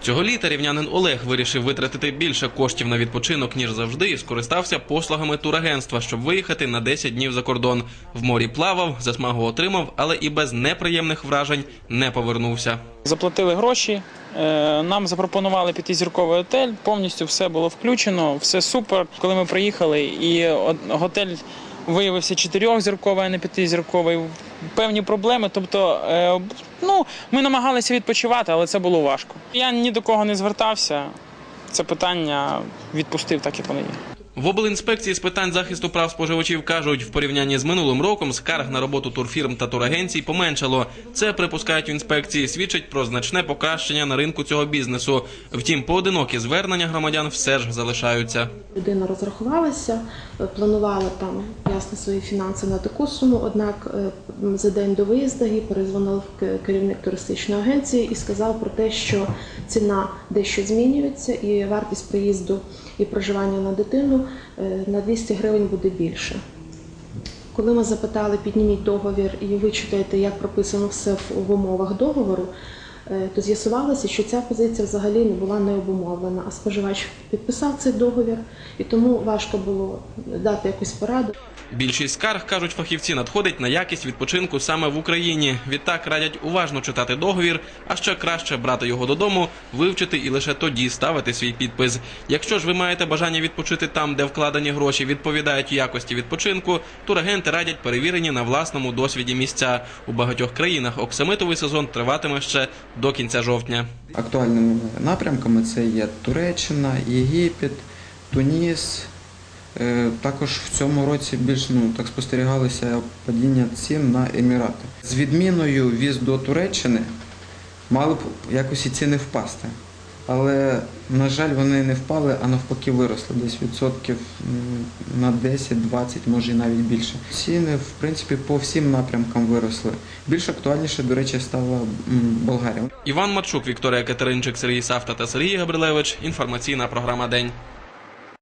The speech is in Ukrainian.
Цього літа рівнянин Олег вирішив витратити більше коштів на відпочинок ніж завжди, і скористався послугами турагентства, щоб виїхати на 10 днів за кордон. В морі плавав, засмагу отримав, але і без неприємних вражень не повернувся. Заплатили гроші. е, Нам запропонували п'ятизірковий готель. Повністю все було включено, все супер. Коли ми приїхали, і готель виявився чотирьохзірковий, а не п'ятизірковий. Певні проблеми. Тобто, е, ну ми намагалися відпочивати, але це було важко. Я ні до кого не звертався. Це питання відпустив так, як воно є. В облінспекції з питань захисту прав споживачів кажуть, в порівнянні з минулим роком скарг на роботу турфірм та турагенцій поменшало. Це припускають в інспекції, свідчить про значне покращення на ринку цього бізнесу. Втім, поодинокі звернення громадян все ж залишаються. Людина розрахувалася, е, планувала там ясно свої фінанси на таку суму. Однак е, за день до виїзду їй перезвонив керівник туристичної агенції і сказав про те, що ціна дещо змінюється, і вартість приїзду і проживання на дитину на 200 гривень буде більше. Коли ми запитали, підніміть договір і вичитайте, як прописано все в, умовах договору, е, то з'ясувалося, що ця позиція взагалі не була не обумовлена, а споживач підписав цей договір, і тому важко було дати якусь пораду. Більшість скарг, кажуть фахівці, надходить на якість відпочинку саме в Україні. Відтак радять уважно читати договір, а ще краще брати його додому, вивчити і лише тоді ставити свій підпис. Якщо ж ви маєте бажання відпочити там, де вкладені гроші відповідають якості відпочинку, турагенти радять перевірені на власному досвіді місця. У багатьох країнах оксамитовий сезон триватиме ще до кінця жовтня. Актуальними напрямками це є Туреччина, Єгипет, Туніс. Е, Також в цьому році більш ну, так спостерігалося падіння цін на Емірати. З відміною віз до Туреччини мали б якось і ціни впасти. Але, на жаль, вони не впали, а навпаки виросли десь відсотків на 10-20, може і навіть більше. Ціни, в принципі, по всім напрямкам виросли. Більш актуальніше, до речі, стала Болгарія. Іван Марчук, Вікторія Катеринчик, Сергій Савта та Сергій Габрилевич. Інформаційна програма День.